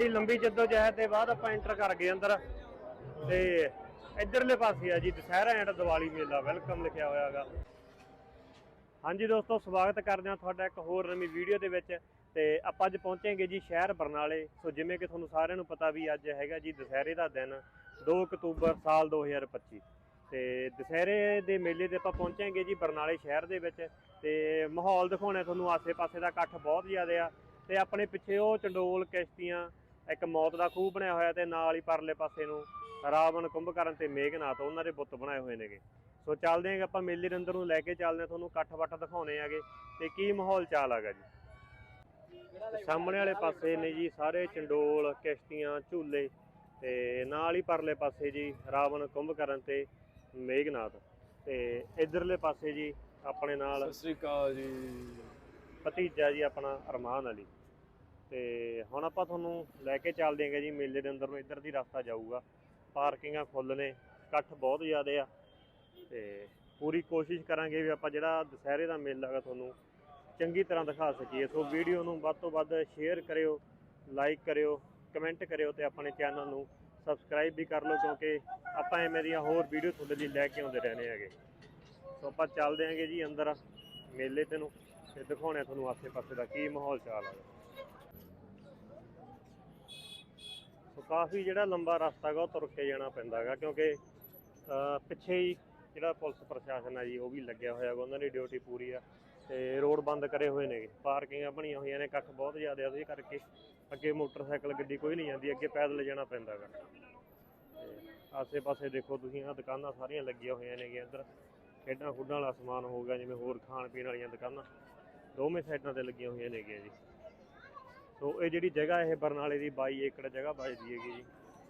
ਖਾਸੀ ਲੰਬੀ ਜਹਿਦ ਦੇ ਬਾਅਦ ਆਪਾਂ ਐਂਟਰ ਕਰ ਗਏ ਅੰਦਰ। ਤੇ ਇਧਰਲੇ ਪਾਸੇ ਆ ਜੀ, ਦੁਸਹਿਰਾ ਐਂਡ ਦੀਵਾਲੀ ਮੇਲਾ ਵੈਲਕਮ ਲਿਖਿਆ ਹੋਇਆ ਹੈਗਾ। ਹਾਂਜੀ ਦੋਸਤੋ, ਸਵਾਗਤ ਕਰਦੇ ਹਾਂ ਤੁਹਾਡਾ ਇੱਕ ਹੋਰ ਨਵੀਂ ਵੀਡੀਓ ਦੇ ਵਿੱਚ। ਤੇ ਆਪਾਂ ਅੱਜ ਪਹੁੰਚਾਂਗੇ ਜੀ ਸ਼ਹਿਰ ਬਰਨਾਲੇ। ਸੋ ਜਿਵੇਂ ਕਿ ਤੁਹਾਨੂੰ ਸਾਰਿਆਂ ਨੂੰ ਪਤਾ ਵੀ ਅੱਜ ਹੈਗਾ ਜੀ ਦੁਸਹਿਰੇ ਦਾ ਦਿਨ 2 ਅਕਤੂਬਰ ਸਾਲ 2025 ਤੇ ਦੁਸਹਿਰੇ ਦੇ ਮੇਲੇ ਤੇ ਆਪਾਂ ਪਹੁੰਚਾਂਗੇ ਜੀ ਬਰਨਾਲੇ ਸ਼ਹਿਰ ਦੇ ਵਿੱਚ। ਤੇ ਮਾਹੌਲ ਦਿਖਾਉਣਾ ਤੁਹਾਨੂੰ, ਆਸੇ-ਪਾਸੇ ਦਾ ਇਕੱਠ ਬਹੁਤ ਜ਼ਿਆਦਾ ਆ। ਤੇ ਆਪਣੇ ਪਿੱਛੇ ਉਹ ਚੰਡੋਲ, ਕਿਸ਼ਤੀਆਂ ਇੱਕ ਮੌਤ ਦਾ ਖੂਹ ਬਣਿਆ ਹੋਇਆ ਤੇ ਨਾਲ ਹੀ ਪਰਲੇ ਪਾਸੇ ਨੂੰ ਰਾਵਣ ਕੁੰਭਕਰਨ ਤੇ ਮੇਘਨਾਥ ਉਹਨਾਂ ਦੇ ਬੁੱਤ ਬਣਾਏ ਹੋਏ ਨੇਗੇ। ਸੋ ਚੱਲਦੇ ਆਂ ਆਪਾਂ ਮੇਲੇ ਦੇ ਅੰਦਰ ਨੂੰ ਲੈ ਕੇ ਚੱਲਦੇ ਆਂ ਤੁਹਾਨੂੰ ਇਕੱਠ ਵੱਟ ਦਿਖਾਉਣੇ ਆਗੇ ਤੇ ਕੀ ਮਾਹੌਲ ਚਾਲ ਆਗਾ ਜੀ? ਸਾਹਮਣੇ ਵਾਲੇ ਪਾਸੇ ਨੇ ਜੀ ਸਾਰੇ ਚੰਡੋਲ ਕਿਸ਼ਤੀਆਂ ਝੂਲੇ ਤੇ ਨਾਲ ਹੀ ਪਰਲੇ ਪਾਸੇ ਜੀ ਰਾਵਣ ਕੁੰਭਕਰਨ ਤੇ ਮੇਘਨਾਥ। ਤੇ ਇਧਰਲੇ ਪਾਸੇ ਜੀ ਆਪਣੇ ਨਾਲ ਸਤਿ ਸ੍ਰੀ ਅਕਾਲ ਜੀ। ਭਤੀਜਾ ਜੀ ਆਪਣਾ ਅਰਮਾਨ ਅਲੀ। ਤੇ ਹੁਣ ਆਪਾਂ ਤੁਹਾਨੂੰ ਲੈ ਕੇ ਚੱਲਦੇ ਆਂਗੇ ਜੀ, ਮੇਲੇ ਦੇ ਅੰਦਰ ਨੂੰ ਇੱਧਰ ਦੀ ਰਸਤਾ ਜਾਊਗਾ। ਪਾਰਕਿੰਗਾਂ ਫੁੱਲ ਨੇ ਇਕੱਠ ਬਹੁਤ ਜ਼ਿਆਦਾ ਆ। ਤੇ ਪੂਰੀ ਕੋਸ਼ਿਸ਼ ਕਰਾਂਗੇ ਵੀ ਆਪਾਂ ਜਿਹੜਾ ਦੁਸਹਿਰੇ ਦਾ ਮੇਲਾ ਹੈਗਾ ਤੁਹਾਨੂੰ ਚੰਗੀ ਤਰ੍ਹਾਂ ਦਿਖਾ ਸਕੀਏ। ਸੋ ਵੀਡੀਓ ਨੂੰ ਵੱਧ ਤੋਂ ਵੱਧ ਸ਼ੇਅਰ ਕਰਿਓ, ਲਾਈਕ ਕਰਿਓ, ਕਮੈਂਟ ਕਰਿਓ ਤੇ ਆਪਣੇ ਚੈਨਲ ਨੂੰ ਸਬਸਕ੍ਰਾਈਬ ਵੀ ਕਰ ਲਓ ਕਿਉਂਕਿ ਆਪਾਂ ਐਵੇਂ ਦੀਆਂ ਹੋਰ ਵੀਡੀਓ ਤੁਹਾਡੇ ਲਈ ਲੈ ਕੇ ਆਉਂਦੇ ਰਹਿੰਦੇ ਹੈਗੇ। ਸੋ ਆਪਾਂ ਚੱਲਦੇ ਆਂਗੇ ਜੀ ਅੰਦਰ ਮੇਲੇ ਤੇ ਨੂੰ ਤੇ ਦਿਖਾਉਣੇ ਤੁਹਾਨੂੰ ਆਸੇ-ਪਾਸੇ ਦਾ ਕੀ ਮਾਹੌਲ ਚਾਲ ਹੈ ਸੋ ਕਾਫੀ ਜਿਹੜਾ ਲੰਬਾ ਰਸਤਾ ਹੈਗਾ, ਉਹ ਤੁਰ ਕੇ ਜਾਣਾ ਪੈਂਦਾ ਹੈਗਾ, ਕਿਉਂਕਿ ਪਿੱਛੇ ਹੀ ਜਿਹੜਾ ਪੁਲਿਸ ਪ੍ਰਸ਼ਾਸਨ ਆ ਜੀ, ਉਹ ਵੀ ਲੱਗਿਆ ਹੋਇਆ ਹੈਗਾ, ਉਹਨਾਂ ਦੀ ਡਿਊਟੀ ਪੂਰੀ ਆ, ਤੇ ਰੋਡ ਬੰਦ ਕਰੇ ਹੋਏ ਨੇਗੇ ਪਾਰਕਿੰਗਾਂ ਬਣੀਆਂ ਹੋਈਆਂ ਨੇ, ਕੱਖ ਬਹੁਤ ਜ਼ਿਆਦਾ ਉਹਦੇ ਕਰਕੇ ਅੱਗੇ ਮੋਟਰਸਾਈਕਲ ਗੱਡੀ ਕੋਈ ਨਹੀਂ ਜਾਂਦੀ, ਅੱਗੇ ਪੈਦਲ ਜਾਣਾ ਪੈਂਦਾ ਹੈਗਾ। ਤੇ ਆਸੇ-ਪਾਸੇ ਦੇਖੋ ਤੁਸੀਂ, ਆਹ ਦੁਕਾਨਾਂ ਸਾਰੀਆਂ ਲੱਗੀਆਂ ਹੋਈਆਂ ਨੇਗੀਆਂ ਇੱਧਰ ਖੇਡਾਂ ਖੁੱਡਾਂ ਵਾਲਾ ਸਮਾਨ ਹੋਊਗਾ ਜਿਵੇਂ ਹੋਰ ਖਾਣ ਪੀਣ ਵਾਲੀਆਂ ਦੁਕਾਨਾਂ, ਦੋਵੇਂ ਸਾਈਡਾਂ ਤੇ ਲੱਗੀਆਂ ਹੋਈਆਂ ਨੇਗੀਆਂ ਜੀ। ਸੋ ਇਹ ਜਿਹੜੀ ਜਗ੍ਹਾ ਇਹ ਬਰਨਾਲੇ ਦੀ 22 ਏਕੜ ਜਗ੍ਹਾ ਬਚਦੀ ਹੈਗੀ ਜੀ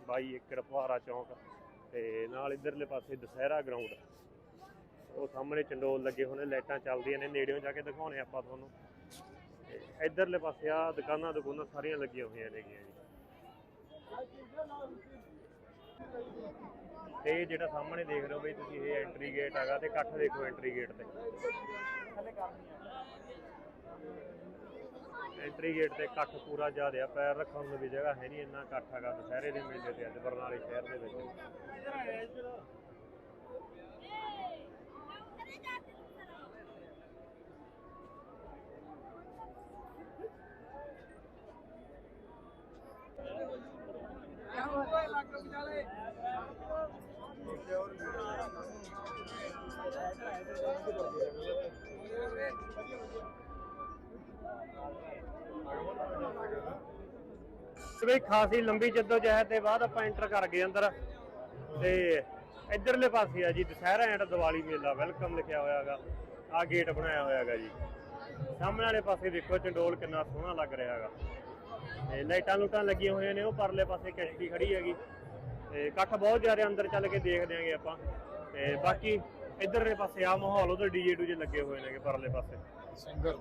22 ਏਕੜ ਫੁਹਾਰਾ ਚੌਂਕ ਤੇ ਨਾਲ ਇਧਰਲੇ ਪਾਸੇ ਦੁਸਹਿਰਾ ਗਰਾਊਂਡ ਉਹ ਸਾਹਮਣੇ ਚੰਡੋਲ ਲੱਗੇ ਹੋਣੇ, ਲਾਈਟਾਂ ਚੱਲਦੀਆਂ ਨੇ, ਨੇੜਿਓਂ ਜਾ ਕੇ ਦਿਖਾਉਣੇ ਆਪਾਂ ਤੁਹਾਨੂੰ। ਤੇ ਇਧਰਲੇ ਪਾਸੇ ਆ ਦੁਕਾਨਾਂ ਦੁਕਾਨਾਂ ਸਾਰੀਆਂ ਲੱਗੀਆਂ ਹੋਈਆਂ ਨੇਗੀਆਂ ਜੀ। ਤੇ ਇਹ ਜਿਹੜਾ ਸਾਹਮਣੇ ਦੇਖ ਰਹੇ ਹੋ ਬਈ ਤੁਸੀਂ, ਇਹ ਐਂਟਰੀ ਗੇਟ ਹੈਗਾ ਤੇ ਇਕੱਠ ਦੇਖੋ ਐਂਟਰੀ ਗੇਟ ਤੇ। ਐਂਟਰੀ ਗੇਟ ਤੇ ਇਕੱਠ ਪੂਰਾ ਜਾ ਰਿਹਾ, ਪੈਰ ਰੱਖਣ ਨੂੰ ਵੀ ਜਗ੍ਹਾ ਹੈ ਨਹੀਂ, ਇੰਨਾ ਇਕੱਠ ਹੈਗਾ ਦੁਸਹਿਰੇ ਦੇ ਮੇਲੇ ਤੇ ਅੱਜ ਬਰਨਾਲੇ ਸ਼ਹਿਰ ਦੇ ਵਿੱਚ। ਤੇ ਬਈ ਖਾਸੀ ਲੰਬੀ ਜਹਿਦ ਦੇ ਬਾਅਦ ਆਪਾਂ ਐਂਟਰ ਕਰ ਗਏ ਅੰਦਰ। ਤੇ ਇਧਰਲੇ ਪਾਸੇ ਆ ਜੀ, ਦੁਸਹਿਰਾ ਐਂਡ ਦੀਵਾਲੀ ਮੇਲਾ ਵੈਲਕਮ ਲਿਖਿਆ ਹੋਇਆ ਆ ਗੇਟ ਬਣਾਇਆ ਹੋਇਆ ਜੀ। ਸਾਹਮਣੇ ਵਾਲੇ ਪਾਸੇ ਦੇਖੋ, ਚੰਡੋਲ ਕਿੰਨਾ ਸੋਹਣਾ ਲੱਗ ਰਿਹਾ ਤੇ ਲਾਈਟਾਂ ਲੂਟਾਂ ਲੱਗੀਆਂ ਹੋਈਆਂ ਨੇ, ਉਹ ਪਰਲੇ ਪਾਸੇ ਕਿਸ਼ਤੀ ਖੜੀ ਹੈਗੀ। ਤੇ ਇਕੱਠ ਬਹੁਤ ਜ਼ਿਆਦਾ ਅੰਦਰ ਚੱਲ ਕੇ ਦੇਖਦੇ ਆਂਗੇ ਆਪਾਂ। ਤੇ ਬਾਕੀ ਇਧਰਲੇ ਪਾਸੇ ਆ ਮਾਹੌਲ, ਉਧਰ ਡੀਜੇ ਡੂਜੇ ਲੱਗੇ ਹੋਏ ਨੇਗੇ ਪਰਲੇ ਪਾਸੇ। ਸਿੰਗਰ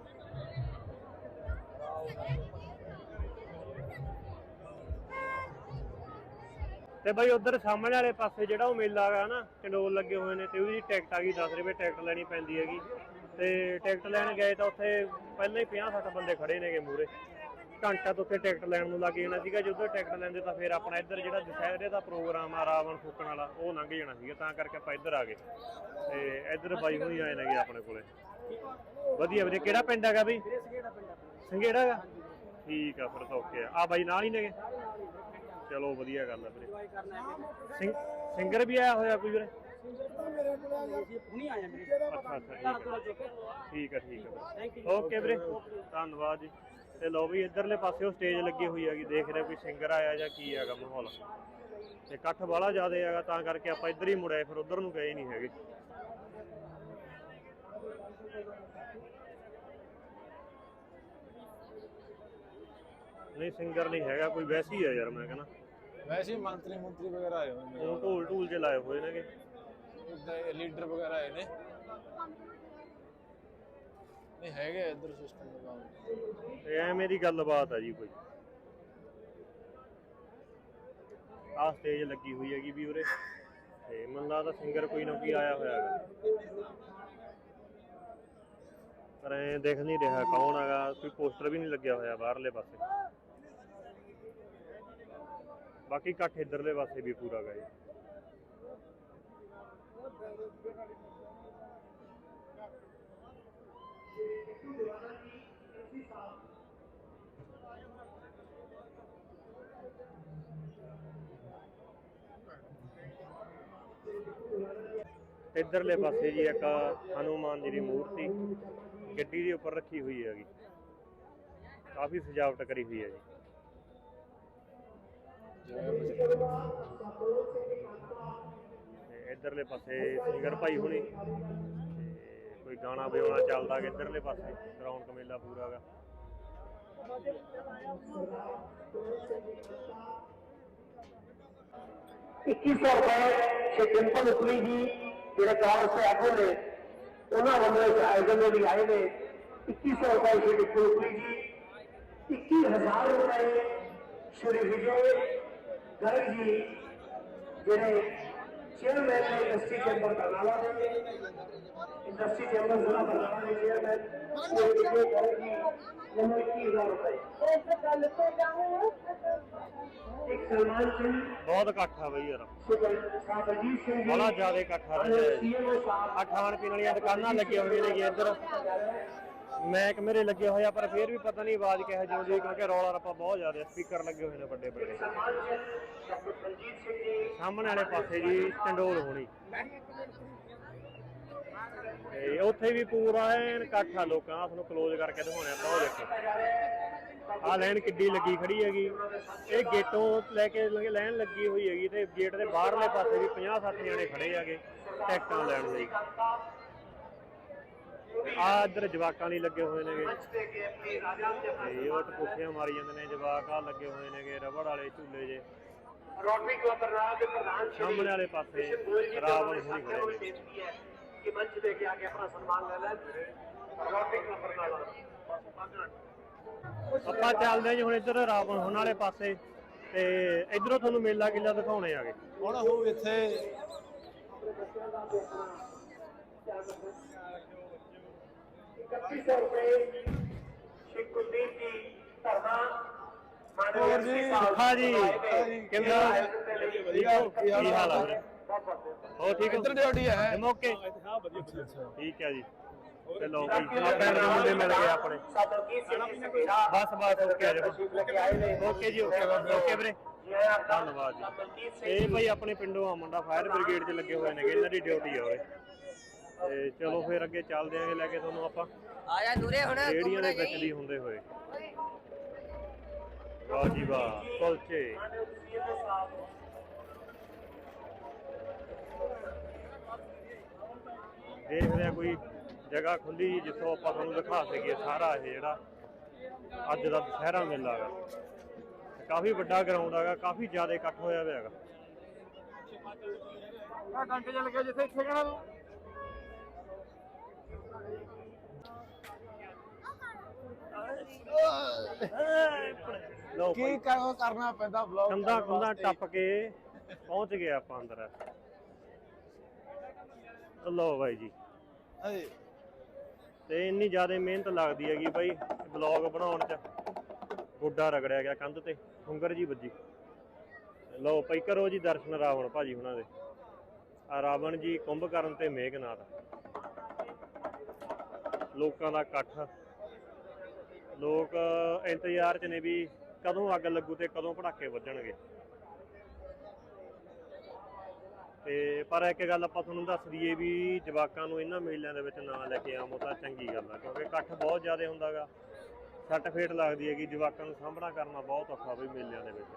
ਤੇ ਬਾਈ ਉਧਰ ਸਾਹਮਣੇ ਵਾਲੇ ਪਾਸੇ ਜਿਹੜਾ ਉਹ ਮੇਲਾ ਹੈਗਾ ਨਾ ਚੰਡੋਲ ਲੱਗੇ ਹੋਏ ਨੇ ਤੇ ਉਹਦੀ ਟਿਕਟ ਆ ਗਈ 10 ਰੁਪਏ ਟਿਕਟ ਲੈਣੀ ਪੈਂਦੀ ਹੈਗੀ। ਤੇ ਟਿਕਟ ਲੈਣ ਗਏ ਤਾਂ ਉੱਥੇ ਪਹਿਲਾਂ ਹੀ 50 60 ਬੰਦੇ ਖੜੇ ਨੇਗੇ ਮੂਰੇ ਘੰਟਾ ਤੋਂ ਉੱਥੇ ਟਿਕਟ ਲੈਣ ਨੂੰ ਲੱਗ ਜਾਣਾ ਸੀਗਾ ਜਦੋਂ ਟਿਕਟ ਲੈਂਦੇ ਤਾਂ ਫਿਰ ਆਪਣਾ ਇੱਧਰ ਜਿਹੜਾ ਦੁਸਹਿਰੇ ਦਾ ਪ੍ਰੋਗਰਾਮ ਆ ਰਾਵਣ ਫੂਕਣ ਵਾਲਾ ਉਹ ਲੰਘ ਜਾਣਾ ਸੀਗਾ ਤਾਂ ਕਰਕੇ ਆਪਾਂ ਇੱਧਰ ਆ ਗਏ। ਤੇ ਇੱਧਰ ਬਾਈ ਹੋਈ ਆਏ ਨੇਗੇ ਆਪਣੇ ਕੋਲੇ। ਵਧੀਆ ਵਧੀਆ। ਕਿਹੜਾ ਪਿੰਡ ਹੈਗਾ ਬਈ? ਸੰਘੇੜਾ ਹੈਗਾ? ਠੀਕ ਆ ਫਿਰ ਤਾਂ ਓਕੇ ਆ। ਆ ਬਾਈ ਨਾਲ ਹੀ ਨੇਗੇ? ਚਲੋ ਵਧੀਆ ਗੱਲ ਆ ਵੀਰੇ। ਸਿੰਗਰ ਵੀ ਆਇਆ ਹੋਇਆ ਕੋਈ ਵੀਰੇ? ਹੁਣੀ ਆਇਆ ਮੇਰੇ ਅੱਛਾ ਅੱਛਾ ਠੀਕ ਹੈ ਠੀਕ ਹੈ ਹੈ ਓਕੇ ਵੀਰੇ। ਧੰਨਵਾਦ ਜੀ। ਤੇ ਲੋ ਵੀ ਇਧਰਲੇ ਪਾਸੇ ਉਹ ਸਟੇਜ ਲੱਗੀ ਹੋਈ ਹੈਗੀ ਦੇਖ ਰਹੇ ਕੋਈ ਸਿੰਗਰ ਆਇਆ ਜਾਂ ਕੀ ਹੈਗਾ ਮਾਹੌਲ। ਤੇ ਇਕੱਠ ਵਾਲਾ ਜ਼ਿਆਦਾ ਹੈਗਾ ਤਾਂ ਕਰਕੇ ਆਪਾਂ ਇੱਧਰ ਹੀ ਮੁੜਿਆ ਫਿਰ ਉਧਰ ਨੂੰ ਗਏ ਨਹੀਂ ਹੈਗੇ। ਨਹੀਂ ਸਿੰਗਰ ਨਹੀਂ ਹੈਗਾ ਕੋਈ ਵੈਸੇ ਹੀ ਆ ਯਾਰ ਮੈਂ ਕਹਿੰਦਾ ਵੈਸੇ ਹੀ ਮੰਤਰੀ ਮੰਤਰੀ ਵਗੈਰਾ ਆਏ ਹੋਏ ਨੇ ਉਹ ਢੋਲ ਢੂਲ ਜੇ ਲਾਏ ਹੋਏ ਨੇਗੇ ਉਹਦੇ ਲੀਡਰ ਵਗੈਰਾ ਆਏ ਨੇ ਨਹੀਂ ਹੈਗੇ ਇੱਧਰ ਸਿਸਟਮ ਦਾ ਕੰਮ ਤੇ ਐਵੇਂ ਦੀ ਗੱਲਬਾਤ ਆ ਜੀ ਕੋਈ ਆਹ ਸਟੇਜ ਲੱਗੀ ਹੋਈ ਹੈਗੀ ਵੀ ਉਰੇ ਤੇ ਮੈਨੂੰ ਲੱਗਦਾ ਸਿੰਗਰ ਕੋਈ ਨਾ ਕੋਈ ਆਇਆ ਹੋਇਆ ਹੈਗਾ ਪਰ ਐ ਦੇਖ ਨਹੀਂ ਰਿਹਾ ਕੌਣ ਹੈਗਾ ਕੋਈ ਪੋਸਟਰ ਵੀ ਨਹੀਂ ਲੱਗਿਆ ਹੋਇਆ ਬਾਹਰਲੇ ਪਾਸੇ ਬਾਕੀ ਇਕੱਠ ਇਧਰਲੇ ਪਾਸੇ ਵੀ ਪੂਰਾ ਗਾ ਜੀ ਇਧਰਲੇ ਪਾਸੇ ਜੀ ਇੱਕ ਹਨੂਮਾਨ ਜੀ ਦੀ ਮੂਰਤੀ ਗੱਡੀ ਦੇ ਉੱਪਰ ਰੱਖੀ ਹੋਈ ਹੈਗੀ ਕਾਫੀ ਸਜਾਵਟ ਕਰੀ ਹੋਈ ਹੈ ਜੀ ਤੇ ਇਧਰਲੇ ਪਾਸੇ ਸਿੰਗਰ ਭਾਈ ਹੁਣੀ। ਤੇ ਕੋਈ ਗਾਣਾ ਵਜਾਉਣਾ ਚੱਲਦਾ ਗਾ ਇਧਰਲੇ ਪਾਸੇ, ਰੌਣਕ ਮੇਲਾ ਪੂਰਾ ਗਾ ਇੱਕੀ ਸੌ ਰੁਪਏ ਸ਼੍ਰੀ ਡਿੰਪਲ ਉਪਰੀ ਜੀ, ਜਿਹੜੇ ਕਾਂਗਰਸ ਦੇ ਆਗੂ ਨੇ, ਉਹਨਾਂ ਵੱਲੋਂ ਇਸ ਆਯੋਜਨ ਦੇ ਲਈ ਆਏ ਨੇ। 2100 ਰੁਪਏ ਸ਼੍ਰੀ ਡਿੰਪਲ ਉਪਰੀ ਜੀ 21000 ਰੁਪਏ ਸ਼੍ਰੀ ਵਿਜੇ ਗਰਗ ਜੀ ਜਿਹੜੇ ਚੇਅਰਮੈਨ ਨੇ ਇੰਡਸਟਰੀ ਚੈਂਬਰ ਬਰਨਾਲਾ ਦੇ ਇੰਡਸਟਰੀ ਚੈਂਬਰ ਜ਼ਿਲ੍ਹਾ ਬਰਨਾਲਾ ਦੇ ਚੇਅਰਮੈਨ ਸ਼੍ਰੀ ਵਿਜੇ ਗਰਗ ਜੀ ਉਹਨਾਂ 21000 ਰੁਪਏ ਇੱਕ ਸਲਮਾਨ ਸਿੰਘ ਬਹੁਤ ਇਕੱਠ ਆ ਬਈ ਯਾਰ। ਸਰਬਜੀਤ ਸਿੰਘ ਜੀ ਬੜਾ ਜ਼ਿਆਦਾ ਇਕੱਠ ਆ ਰਿਹਾ ਹੈ ਸਾਹਿਬ ਆ ਖਾਣ ਪੀਣ ਵਾਲੀਆਂ ਦੁਕਾਨਾਂ ਲੱਗੀਆਂ ਹੋਈਆਂ ਨੇ ਇੱਧਰ। ਮੈਕ ਮੇਰੇ ਲੱਗੇ ਹੋਏ ਪਰ ਫਿਰ ਵੀ ਪਤਾ ਨਹੀਂ ਆਵਾਜ਼ ਕਿਹੋ ਜਿਹੀ ਆਉਂਦੀ, ਕਿਉਂਕਿ ਰੌਲਾ ਰੱਪਾ ਬਹੁਤ ਜ਼ਿਆਦਾ, ਸਪੀਕਰ ਲੱਗੇ ਹੋਏ ਨੇ ਵੱਡੇ ਵੱਡੇ। ਸਾਹਮਣੇ ਵਾਲੇ ਪਾਸੇ ਜੀ ਚੰਡੋਲ ਹੋਣੀ। ਤੇ ਉੱਥੇ ਵੀ ਪੂਰਾ ਐਨ ਇਕੱਠ ਲੋਕਾਂ ਤੁਹਾਨੂੰ ਕਲੋਜ਼ ਕਰਕੇ ਦਿਖਾਉਣੇ ਆਪਾਂ, ਉਹ ਦੇਖੋ। ਆ ਲਾਈਨ ਕਿੱਡੀ ਲੱਗੀ ਖੜੀ ਹੈਗੀ। ਇਹ ਗੇਟੋਂ ਲੈ ਕੇ ਲ- ਲਾਈਨ ਲੱਗੀ ਹੋਈ ਹੈਗੀ ਤੇ ਗੇਟ ਦੇ ਬਾਹਰਲੇ ਪਾਸੇ ਵੀ 50 60 ਜਣੇ ਖੜੇ ਹੈਗੇ ਟਿਕਟਾਂ ਲੈਣ ਲਈ। ਆ ਇੱਧਰ ਜਵਾਕਾਂ ਲਈ ਲੱਗੇ ਹੋਏ ਨੇਗੇ। ਦੇ ਕੇ ਆਪਣੀ ਰਾਜਾ ਦੇ ਤੇ ਉਹ ਟਪੂਸੀਆਂ ਮਾਰੀ ਜਾਂਦੇ ਨੇ ਜਵਾਕ ਆ ਲੱਗੇ ਹੋਏ ਨੇਗੇ ਰਬੜ ਵਾਲੇ ਝੂਲੇ ਜੇ। ਰੋਟਰੀ ਕਲੱਬ ਬਰਨਾਲਾ ਦੇ ਪ੍ਰਧਾਨ ਸ਼੍ਰੀ ਸਾਹਮਣੇ ਵਾਲੇ ਪਾਸੇ ਰਾਵਣ ਨੂੰ ਖੜੇ ਨੇ। ਹੈ ਕਿ ਮੰਚ ਦੇ ਕੇ ਆ ਕੇ ਆਪਣਾ ਸਨਮਾਨ ਲੈ ਲੈਣ। ਰੋਟਰੀ ਕਲੱਬ ਬਰਨਾਲਾ ਆਪਾਂ ਚੱਲਦੇ ਹਾਂ ਜੀ ਹੁਣ ਇੱਧਰ ਰਾਵਣ ਹੁਣ ਵਾਲੇ ਪਾਸੇ ਤੇ ਇਧਰੋਂ ਤੁਹਾਨੂੰ ਮੇਲਾ ਕਿਲਾ ਦਿਖਾਉਣੇ ਆਗੇ। ਹੁਣ ਉਹ ਇੱਥੇ 3100 ਰੁਪਏ ਸ਼੍ਰੀ ਕੁਲਦੀਪ ਜੀ ਧਰਨਾ ਮਾਨਯੋਗ ਹੋਰ ਜੀ, ਐਮਪੀ ਸਾਹਿਬ ਹਾਂ ਜੀ ਆਏ ਨੇ। ਕਿਵੇਂ ਆਯੋਜਨ ਦੇ ਲਈ ਵਧੀਆ, ਕੀ ਹਾਲ ਕੀ ਹਾਲ ਆ ਆ? ਵੀਰੇ ਬਹੁਤ ਬਹੁਤ ਧੰਨਵਾਦ। ਹੋ ਠੀਕ ਹੋ ਇੱਧਰ ਡਿਊਟੀ ਹੈ ਮੌਕੇ ਹਾਂ ਵਧੀਆ ਅੱਛਾ ਠੀਕ ਹੈ ਜੀ ਤੇ ਲਓ ਭਾਈ ਆ ਪਿੰਡ ਦੇ ਮੁੰਡੇ ਮਿਲ ਗਏ ਆਪਣੇ ਸਾਬਰਕੀਤ ਸਿੰਘ ਜੀ ਸਵੇਰਾ ਬਸ ਬਸ ਓਕੇ ਨੇ ਜੀ ਓਕੇ ਓਕੇ ਵੀਰੇ ਜੀ ਧੰਨਵਾਦ ਜੀ ਇਹ ਭਾਈ ਆਪਣੇ ਪਿੰਡੋਂ ਆ ਮੁੰਡਾ ਫਾਇਰ ਬ੍ਰਿਗੇਡ 'ਚ ਲੱਗੇ ਹੋਏ ਨੇਗੇ ਇਹਨਾਂ ਦੀ ਡਿਊਟੀ ਆ ਉਰੇ ਤੇ ਚਲੋ ਫਿਰ ਅੱਗੇ ਚੱਲਦੇ ਆਂਗੇ ਲੈ ਕੇ ਤੁਹਾਨੂੰ ਆਪਾਂ। ਆਇਆ ਦੂਰੇ ਹੁਣ ਰੇੜੀਆਂ ਦੇ ਵਿੱਚ ਦੀ ਹੁੰਦੇ ਹੋਏ। ਵਾਹ ਜੀ ਵਾਹ ਕੁਲਚੇ। ਦੇਖਦੇ ਆ ਕੋਈ ਜਗ੍ਹਾ ਖੁੱਲੀ ਜਿੱਥੋਂ ਆਪਾਂ ਤੁਹਾਨੂੰ ਦਿਖਾ ਸਕੀਏ ਸਾਰਾ ਇਹ ਜਿਹੜਾ ਅੱਜ ਦਾ ਦੁਸਹਿਰਾ ਮੇਲਾ ਹੈਗਾ। ਕਾਫੀ ਵੱਡਾ ਗਰਾਊਂਡ ਹੈਗਾ ਕਾਫੀ ਜ਼ਿਆਦਾ ਇਕੱਠ ਹੋਇਆ ਹੋਇਆ ਹੈਗਾ। ਆ ਟੰਕੇ ਚੱਲ ਗਿਆ ਜਿੱਥੇ ਇੱਥੇ ਕਹਣਾ ਤੂੰ। ਲਓ ਕੀ ਭਾਈ। ਕ- ਕਰਨਾ ਪੈਂਦਾ ਵਲੌਗ ਕੰਦਾ ਕੰਦਾ ਟੱਪ ਕੇ ਪਹੁੰਚ ਗਏ ਆਪਾਂ ਅੰਦਰ। ਲਓ ਬਾਈ ਜੀ। ਹਾਂਜੀ ਤੇ ਇੰਨੀ ਜ਼ਿਆਦਾ ਮਿਹਨਤ ਲੱਗਦੀ ਹੈਗੀ ਬਾਈ ਬਲੌਗ ਬਣਾਉਣ ਚ। ਗੋਡਾ ਰਗੜਿਆ ਗਿਆ ਕੰਧ ਤੇ ਹੁੰਗਰ ਜੀ ਵੱਜੀ। ਲਓ ਭਾਈ ਕਰੋ ਜੀ ਦਰਸ਼ਨ ਰਾਵਣ ਭਾਜੀ ਹੁਣਾਂ ਦੇ। ਆ ਰਾਵਣ ਜੀ ਕੁੰਭਕਰਨ ਤੇ ਮੇਘਨਾਥ ਲੋਕਾਂ ਦਾ ਇਕੱਠ। ਲੋਕ ਇੰਤਜ਼ਾਰ 'ਚ ਨੇ ਵੀ ਕਦੋਂ ਅੱਗ ਲੱਗੂ ਤੇ ਕਦੋਂ ਪੜਾਕੇ ਵੱਜਣਗੇ? ਤੇ ਪਰ ਇੱਕ ਗੱਲ ਆਪਾਂ ਤੁਹਾਨੂੰ ਦੱਸ ਦਈਏ ਵੀ ਜਵਾਕਾਂ ਨੂੰ ਇਹਨਾਂ ਮੇਲਿਆਂ ਦੇ ਵਿੱਚ ਨਾ ਲੈ ਕੇ ਆਵੋ ਤਾਂ ਚੰਗੀ ਗੱਲ ਆ ਕਿਉਂਕਿ ਇਕੱਠ ਬਹੁਤ ਜ਼ਿਆਦਾ ਹੁੰਦਾਗਾ। ਸੱਟ ਫੇਟ ਲੱਗਦੀ ਹੈਗੀ ਜਵਾਕਾਂ ਨੂੰ ਸਾਹਮਣਾ ਕਰਨਾ ਬਹੁਤ ਔਖਾ ਬਈ ਮੇਲਿਆਂ ਦੇ ਵਿੱਚ।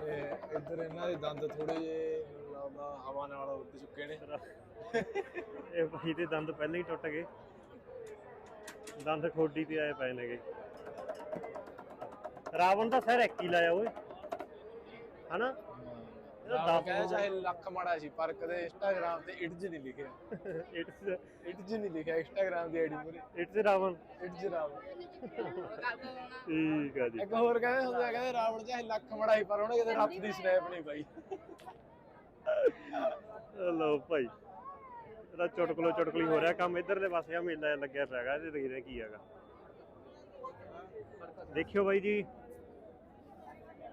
ਤੇ ਇੱਧਰ ਇਹਨਾਂ ਦੇ ਦੰਦ ਥੋੜੇ ਜੇ ਲੱਗਦਾ ਹਵਾ ਨਾਲ ਉੱਡ ਚੁੱਕੇ ਨੇ। ਇਹ ਭਾਈ ਦੇ ਦੰਦ ਪਹਿਲਾਂ ਹੀ ਟੁੱਟ ਗਏ। ਦੰਦ ਖੋਡੀ ਤੇ ਆਏ ਪਏ ਨੇਗੇ। ਰਾਵਣ ਦਾ ਸਿਰ ਇੱਕ ਹੀ ਲਾਇਆ ਓਏ ਹਨਾ ਇਹਦਾ ਰਾਮ ਦਸ ਕਹਿੰਦਾ ਚਾਹੇ ਲੱਖ ਮਾੜਾ ਸੀ ਪਰ ਕਦੇ ਇੰਸਟਾਗ੍ਰam ਤੇ ਇਟਜ ਨਹੀਂ ਲਿਖਿਆ ਇਟਸ ਇਟਜ ਨਹੀਂ ਲਿਖਿਆ ਇੰਸਟਾਗ੍ਰam ਦੀ ਆਈਡੀ ਮੂਰੇ ਇਟਸ ਰਾਵਣ ਇਟਜ ਰਾਮ ਠੀਕ ਆ ਜੀ ਇੱਕ ਹੋਰ ਕਹਿੰਦੇ ਹੁੰਦੇ ਆ, ਕਹਿੰਦੇ ਰਾਵਣ ਚਾਹੇ ਲੱਖ ਮਾੜਾ ਸੀ ਪਰ ਉਹਨੇ ਕਦੇ ਰੱਬ ਦੀ ਸਨੈਪ ਨਹੀਂ ਪਾਈ ਲਓ ਭਾਈ ਇਹਦਾ ਚੁਟਕਲੋ ਚੁਟਕਲੀ ਹੋ ਰਿਹਾ ਕੰਮ ਇਧਰਲੇ ਪਾਸੇ ਆ ਮੇਲਾ ਜਿਹਾ ਲੱਗਿਆ ਪਿਆ ਹੈਗਾ ਇਹ ਦੇਖਦੇ ਹਾਂ ਕੀ ਹੈਗਾ ਦੇਖਿਓ ਬਾਈ ਜੀ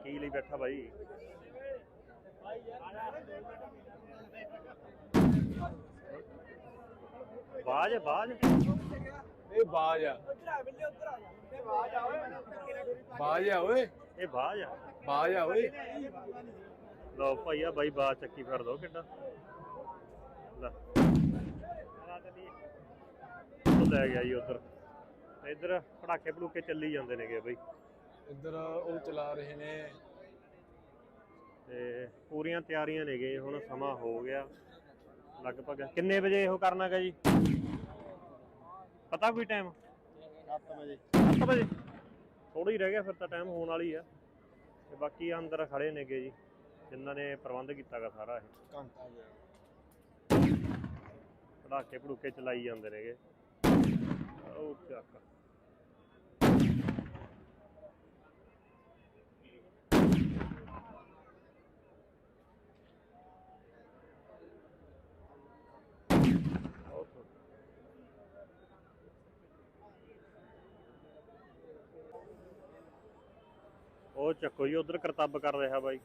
ਕੀ ਲਈ ਬੈਠਾ ਬਾਈ? ਬਾਜ ਬਾਜ। ਇਹ ਬਾਜ ਆ। ਬਾਜ ਆ ਓਏ। ਇਹ ਬਾਜ ਆ। ਬਾਜ ਆ ਓਏ। ਲਓ ਭਾਈ ਆ ਬਾਈ ਬਾਜ ਚੱਕੀ ਫਿਰ ਦੋ ਕਿੱਡਾ। ਲੈ। ਗਿਆ ਜੀ ਉਧਰ। ਇੱਧਰ ਪੜਾਕੇ ਪੜੂਕੇ ਚੱਲੀ ਜਾਂਦੇ ਨੇਗੇ ਬਈ। ਇੱਧਰ ਉਹ ਚਲਾ ਰਹੇ ਨੇ। ਤੇ ਪੂਰੀਆਂ ਤਿਆਰੀਆਂ ਨੇਗੇ ਹੁਣ ਸਮਾਂ ਹੋ ਗਿਆ। ਲਗਭਗ ਕਿੰਨੇ ਵਜੇ ਇਹੋ ਕਰਨਾਗਾ ਜੀ? ਪਤਾ ਕੋਈ ਟਾਈਮ 7 ਵਜੇ। 7 ਵਜੇ? ਥੋੜਾ ਹੀ ਰਹਿ ਗਿਆ ਫਿਰ ਤਾਂ ਟਾਈਮ ਹੋਣ ਵਾਲੀ ਆ। ਤੇ ਬਾਕੀ ਅੰਦਰ ਖੜੇ ਨੇਗੇ ਜੀ ਜਿਨ੍ਹਾਂ ਨੇ ਪ੍ਰਬੰਧ ਕੀਤਾਗਾ ਸਾਰਾ ਇਹ। ਘੰਟਾ ਗਿਆ। ਪੜਾਕੇ ਪੜੂਕੇ ਚਲਾਈ ਜਾਂਦੇ ਨੇਗੇ। ਉਹ ਚੱਕ। ਚੱਕੋ ਜੀ, ਉਧਰ ਕਰਤੱਬ ਕਰ ਰਿਹਾ ਬਾਈ।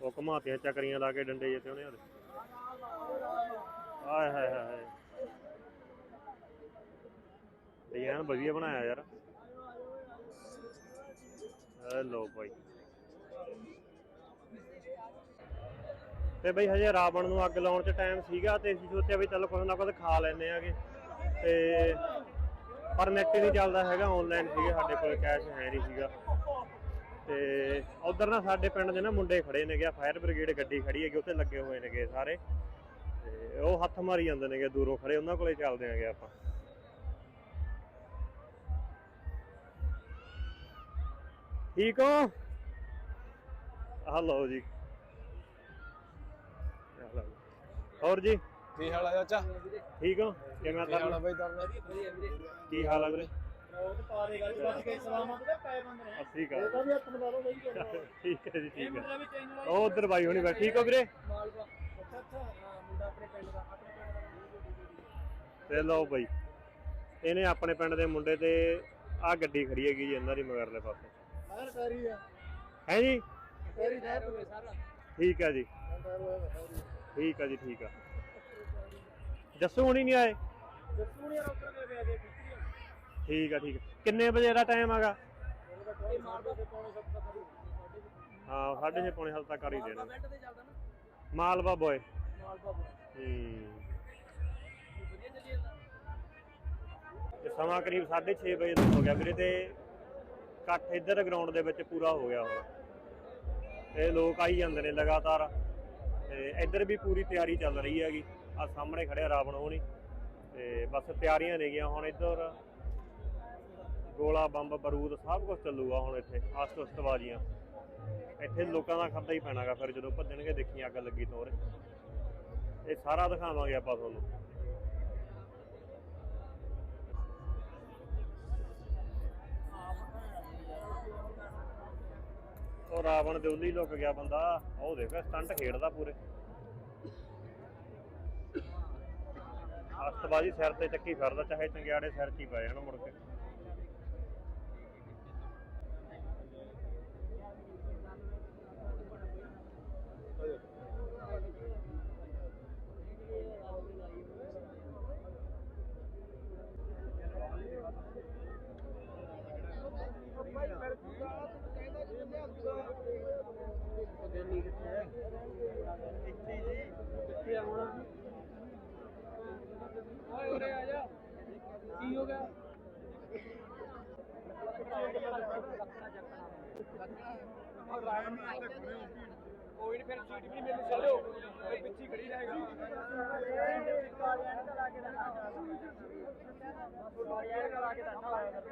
ਉਹ ਘਮਾਤੀਆਂ ਚੱਕਰੀਆਂ ਲਾ ਕੇ ਡੰਡੇ ਜੇ ਤੇ ਉਹਨੇ ਉਹਦੇ। ਆਏ ਹਾਏ ਹਾਏ ਡਿਜ਼ਾਈਨ ਵਧੀਆ ਬਣਾਇਆ ਯਾਰ। ਲੋ ਭਾਈ ਤੇ ਬਈ ਹਜੇ ਰਾਵਣ ਨੂੰ ਅੱਗ ਲਾਉਣ 'ਚ ਟਾਈਮ ਸੀਗਾ ਤੇ ਅਸੀਂ ਸੋਚਿਆ ਵੀ ਚੱਲ ਕੁਝ ਨਾ ਕੁਝ ਖਾ ਲੈਨੇ ਆਗੇ। ਤੇ ਪਰ ਨੈਟ ਹੀ ਨਹੀਂ ਚੱਲਦਾ ਹੈਗਾ ਆਨਲਾਈਨ ਸੀਗੇ ਸਾਡੇ ਕੋਲ ਕੈਸ਼ ਹੈ ਨਹੀਂ ਸੀਗਾ। ਤੇ ਉਧਰ ਨਾ ਸਾਡੇ ਪਿੰਡ ਦੇ ਨਾ ਮੁੰਡੇ ਖੜੇ ਨੇਗੇ ਫਾਇਰ ਬ੍ਰਿਗੇਡ ਗੱਡੀ ਖੜੀ ਹੈਗੀ ਉੱਥੇ ਲੱਗੇ ਹੋਏ ਨੇਗੇ ਸਾਰੇ। ਤੇ ਉਹ ਹੱਥ ਮਾਰੀ ਜਾਂਦੇ ਨੇਗੇ ਦੂਰੋਂ ਖੜੇ ਉਹਨਾਂ ਕੋਲੇ ਚੱਲਦੇ ਆਂਗੇ ਆਪਾਂ। ਠੀਕ ਹੋ? ਹਲੋ ਜੀ। ਹੋਰ ਜੀ? ਕੀ ਹਾਲ ਆ ਚਾਚਾ? ਠੀਕ ਹੋ? ਕਿਵੇਂ ਆ ਤਾਂ ਬਈ ਤਰਨਾ ਕੀ ਹਾਲ ਆ ਵੀਰੇ? ਉਹ ਪਾ ਦੇਗਾ ਜੀ ਬਸ ਕੇ ਸਲਾਮਾਤ ਦੇ ਪੈ ਬੰਦ ਨੇ ਅਸੀਂ ਕਾ ਉਹਦਾ ਵੀ ਹੱਥ ਮਿਲਾ ਲਓ ਬਈ ਠੀਕ ਹੈ ਜੀ, ਠੀਕ ਹੈ। ਵੀ ਚੈਨਲ ਉਹ ਉਧਰ ਬਾਈ ਹੋਣੀ ਬੈਠੀ। ਠੀਕ ਹੋ ਵੀਰੇ? ਮਾਲਵਾ ਅੱਛਾ ਅੱਛਾ ਹਾਂ ਮੁੰਡਾ ਆਪਣੇ ਪਿੰਡ ਦਾ ਆਪਣੇ ਪਿੰਡ ਦਾ ਤੇ ਲਓ ਬਾਈ, ਇਹਨੇ ਆਪਣੇ ਪਿੰਡ ਦੇ ਮੁੰਡੇ ਤੇ ਆ ਗੱਡੀ ਖੜੀ ਹੈਗੀ ਜੀ, ਇਹਨਾਂ ਦੀ ਮਗਰਲੇ ਪਾਸੇ। ਬਾਹਰ ਕਰੀ ਆ ਹੈ ਜੀ? ਕਰੀ ਦਾ ਹੋਵੇ ਸਾਰਾ ਠੀਕ ਹੈ ਜੀ। ਠੀਕ ਹੈ ਜੀ, ਠੀਕ ਆ ਜੱਸੂ ਹੁਣੀ ਨਹੀਂ ਆਏ? ਜੱਸੂ ਨੇ ਰੋਕ ਕੇ ਵੇ ਦੇ ਠੀਕ ਆ ਠੀਕ ਆ। ਕਿੰਨੇ ਵਜੇ ਦਾ ਟਾਈਮ ਹੈਗਾ? ਸੱਤ ਤੱਕ ਹਾਂ ਸਾਢੇ ਛੇ ਪੌਣੇ ਹਲ ਤੱਕ ਕਰ ਹੀ ਦੇਣਾ। ਬੈੱਡ ਤੇ ਚੱਲਦਾ ਨਾ। ਮਾਲਵਾ ਬੋਏ ਮਾਲਵਾ ਹੂੰ। ਵਧੀਆ ਚੱਲੀ ਜਾਂਦਾ ਤੇ ਸਮਾਂ ਕਰੀਬ 6:30 ਵਜੇ ਦਾ ਹੋ ਗਿਆ ਵੀਰੇ ਤੇ ਇਕੱਠ ਇੱਧਰ ਗਰਾਊਂਡ ਦੇ ਵਿੱਚ ਪੂਰਾ ਹੋ ਗਿਆ ਹੁਣ। ਇਹ ਲੋਕ ਆਈ ਜਾਂਦੇ ਨੇ ਲਗਾਤਾਰ। ਤੇ ਇੱਧਰ ਵੀ ਪੂਰੀ ਤਿਆਰੀ ਚੱਲ ਰਹੀ ਹੈਗੀ। ਆ ਸਾਹਮਣੇ ਖੜਿਆ ਰਾਵਣ ਹੋਣੀ ਤੇ ਬਸ ਤਿਆਰੀਆਂ ਨੇਗੀਆਂ ਹੁਣ ਇੱਧਰ। ਗੋਲਾ ਬੰਬ, ਬਰੂਦ ਸਭ ਕੁਝ ਚੱਲੂਗਾ ਹੁਣ ਇੱਥੇ, ਆਸਤ ਉਸਤਬਾਜ਼ੀਆਂ ਇੱਥੇ ਲੋਕਾਂ ਦਾ ਖਰਚਾ ਹੀ ਪੈਣਾਗਾ ਫਿਰ ਜਦੋਂ ਭੱਜਣਗੇ, ਦੇਖੀ ਅੱਗ ਲੱਗੀ ਤੋਰੇ। ਇਹ ਸਾਰਾ ਦਿਖਾਵਾਂਗੇ ਆਪਾਂ ਤੁਹਾਨੂੰ। ਉਹ ਰਾਵਣ ਦੇ ਉੱਲੀ ਲੁੱਕ ਗਿਆ ਬੰਦਾ। ਉਹ ਦੇਖ, ਸਟੰਟ ਖੇਡਦਾ ਪੂਰੇ। ਅਸਤਬਾਜੀ ਸਿਰ ਤੇ ਚੱਕੀ ਫਿਰਦਾ, ਚਾਹੇ ਚੰਗਿਆੜੇ ਸਿਰ 'ਚ ਹੀ ਪੈ ਜਾਣ ਮੁੜ ਕੇ ਓਏ ਉਰੇ ਆ ਜਾ ਕੀ ਹੋ ਗਿਆ ਕੋਈ ਨਹੀਂ ਫਿਰ ਸੀਟ ਵੀ ਨਹੀਂ ਮਿਲਣੀ ਚੱਲਿਓ ਫਿਰ ਪਿੱਛੇ ਖੜੀ ਰਹੇਗਾ ਮੜੀ ਸਾਈਡ ਤੇ ਕਰ ਲੈ ਸਾਈਡ ਤੇ ਕਰਾ ਸਾਈਡ ਤੇ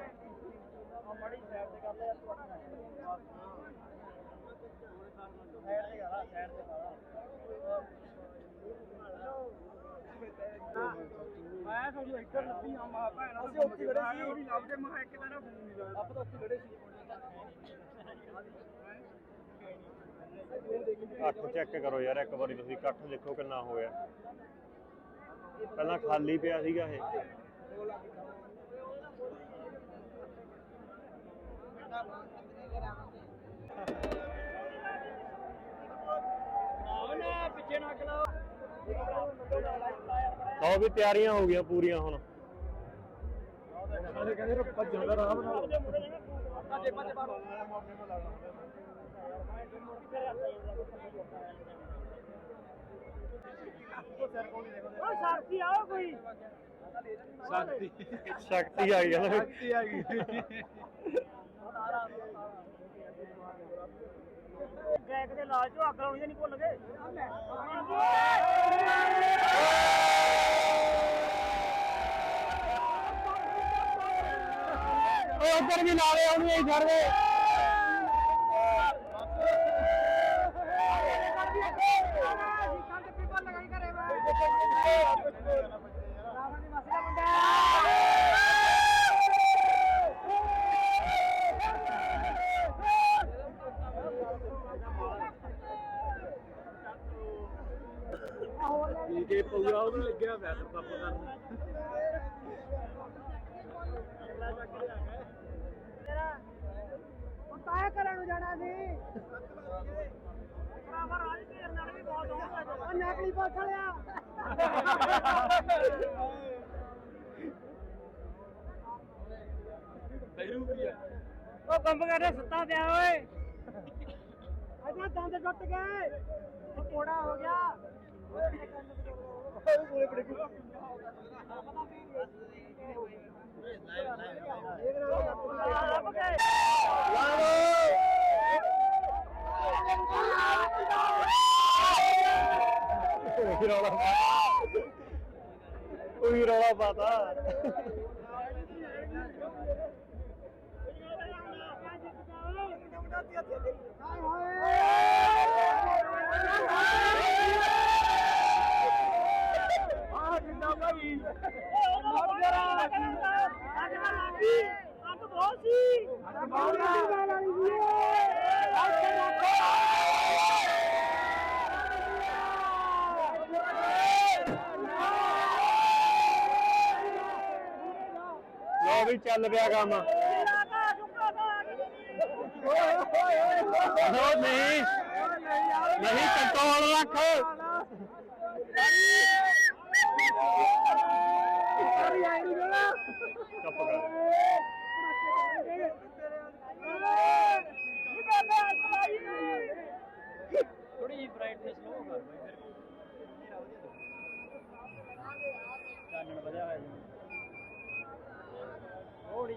ਮੈਂ ਤੁਹਾਨੂੰ ਇੱਧਰ ਲੱਭੀ ਆ ਮਾ ਭੈਣਾ ਅਸੀਂ ਉੱਥੇ ਖੜੇ ਸੀ ਉਹ ਵੀ ਲੱਭ ਕੇ ਮੈਂ ਇੱਕ ਦਿਨ ਫੋਨ ਨਹੀਂ ਲਾਇਆ ਆਪਾਂ ਤਾਂ ਉੱਥੇ ਖੜੇ ਸੀ ਇਕੱਠ ਚੈੱਕ ਕਰੋ ਯਾਰ, ਇੱਕ ਵਾਰੀ ਤੁਸੀਂ ਇਕੱਠ ਦੇਖੋ ਕਿੰਨਾ ਹੋਇਆ। ਪਹਿਲਾਂ ਖਾਲੀ ਪਿਆ ਸੀਗਾ ਇਹ। ਲਓ ਵੀ ਤਿਆਰੀਆਂ ਹੋ ਗਈਆਂ ਪੂਰੀਆਂ ਹੁਣ। ਨਾਲੇ ਕਹਿੰਦੇ ਭੱਜਣ ਦਾ ਰਾਹ ਬਣਾ ਓ ਸਾਥੀ ਆਓ ਕੋਈ ਸ਼ਕਤੀ ਸ਼ਕਤੀ ਆ ਗਈ ਹੈ ਨਾ। ਸ਼ਕਤੀ ਆ ਗਈ। ਗੈਕ ਦੇ ਲਾਲ ਚੋਂ ਅੱਗ ਲਾਉਣੀ ਨਹੀਂ ਭੁੱਲ ਗਏ। ਉਹ ਉੱਧਰ ਵੀ ਨਾਲੇ ਆਉਣੀ ਆਈ ਛੱਡ ਦੇ ਠੀਕ ਹੈ ਪਊਗਾ ਉਹਨੂੰ ਲੱਗਿਆ ਪਿਆ ਤੇ ਪਾਪਾ ਕਰਨ ਹੁਣ ਤਾਇਆ ਕਰਨ ਨੂੰ ਜਾਣਾ ਸੀ। ਭਰਾਵਾ ਰਾਜ ਘੇਰ ਨਾਲ ਵੀ ਬਹੁਤ ਹੋਊਗਾ ਨਕਲੀ ਪੁਲਿਸ ਵਾਲਿਆ। ਬੈਰੂ ਕੀ ਆ ਉਹ ਬੰਬ ਕਰਦੇ ਸੁੱਤਾ ਪਿਆ ਓਏ। ਅਜਾ ਦੰਦ ਟੁੱਟ ਗਏ। ਉਹ ਕੋੜਾ ਹੋ ਗਿਆ। ਗੋਲੇ ਬੜੇ ਉਹੀ ਰੌਲਾ ਪਾਤਾ ਉਹੀ ਰੌਲਾ ਪਾਤਾ ਆ ਜਿੰਦਾ ਭਾਈ। ਵੀ ਚੱਲ ਪਿਆ ਕੰਮ ਉਹ ਨਹੀਂ ਨਹੀਂ ਕੰਟਰੋਲ ਰੱਖ ਚੁੱਪ ਕਰ ਥੋੜੀ ਜਿਹੀ ਬ੍ਰਾਈਟਨੈਸ ਲੋ ਕਰ ਬਾਈ ਫਿਰ ਚਾਨਣ ਵਧਿਆ ਹੋਇਆ ਜੀ ਥੋੜੀ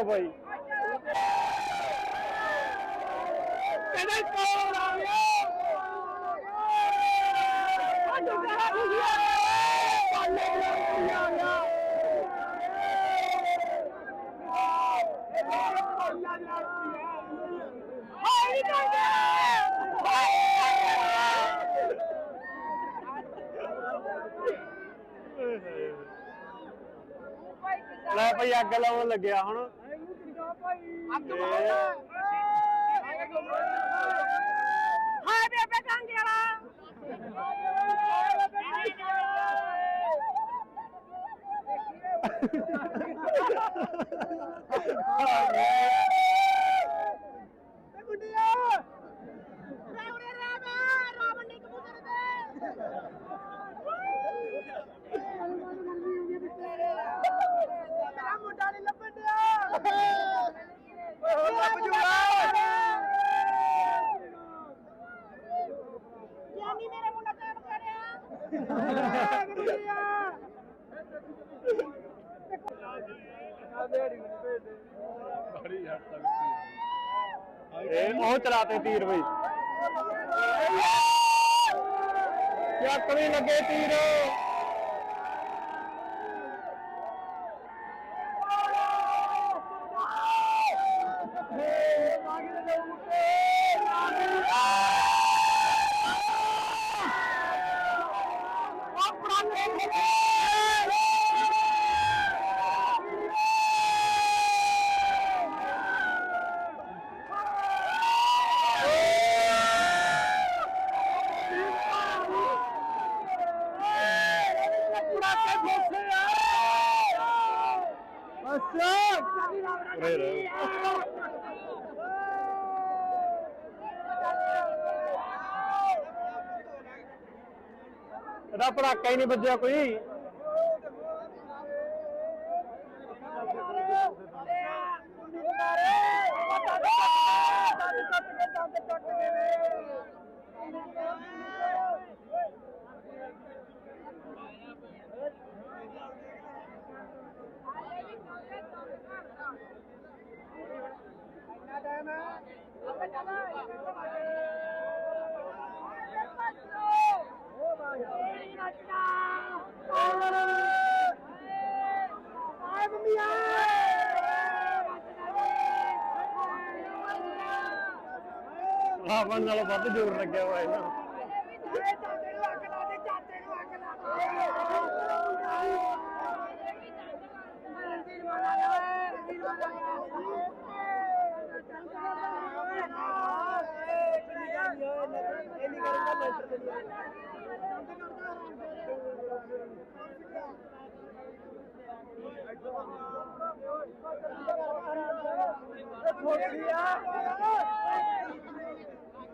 ਭਾਈ। ਬਈ ਕੌਣ ਆ ਗਿਆ। ਲੈ ਭਈ ਅੱਗ ਲਾਉਣ ਲੱਗਿਆ ਹੁਣ। ਅੱਗ ਹਾਏ ਬੇਬੇ ਕਾਂਗੇ ਵਾਲਾ ਤੇ ਗੁੱਡੀਆ ਮੈਂ ਉਰੇ ਰਹਿ ਮੈਂ ਰਾਵਣ ਨੇ ਕਬੂਤਰ ਦੇ ਮੇਰਾ ਮੁੰਡਾ ਨਹੀਂ ਲੱਭਣ ਡਿਆ ਓਏ ਹੋ ਲੱਭ ਜੂਗਾ ਜਾਨੀ ਮੇਰੇ ਮੁੰਡਾ ਕੰਮ ਕਰਿਆ ਗੁੱਡੀਆ ਇਹ ਉਹ ਚਲਾਤੇ ਤੀਰ ਬਈ। ਚੱਕ ਵੀ ਲੱਗੇ ਤੀਰ ਉਰੇ ਰਹਿ ਇਹਦਾ ਪੜਾਕਾ ਹੀ ਨਹੀਂ ਵੱਜਿਆ ਕੋਈ। ਰਾਵਣ ਨਾਲੋਂ ਲੱਗਿਆ ਹੋਇਆ ਇਹਨਾਂ ਨੂੰ ਉਹਨੇ ਇੱਕ ਤੋਂ ਵੱਧ ਹੀ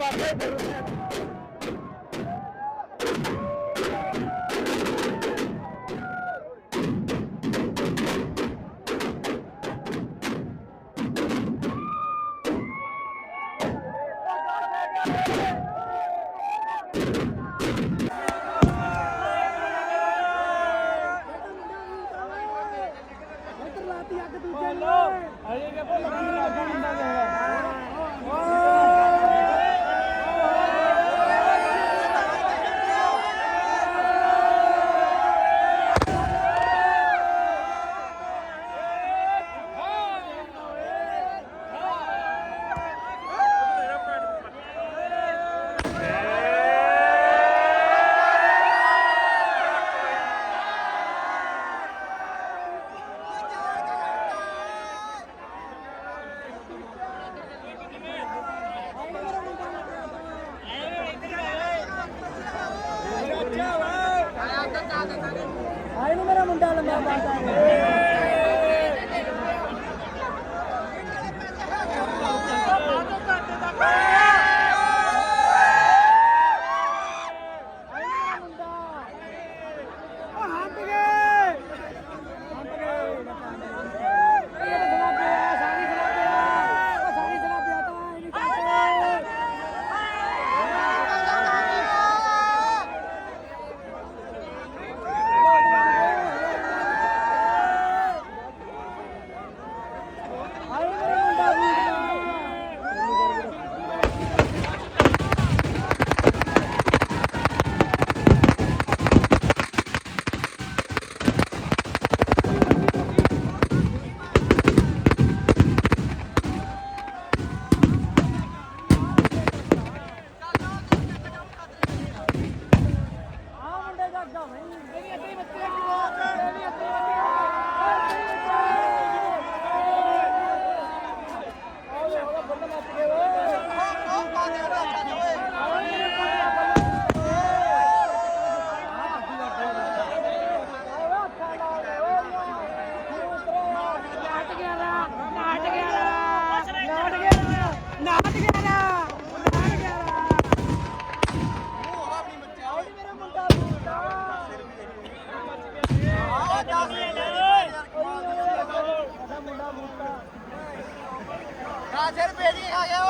ਆਈ ਸਿਰ ਭੇਜ ਕੇ ਖਾ ਗਿਆ ਓ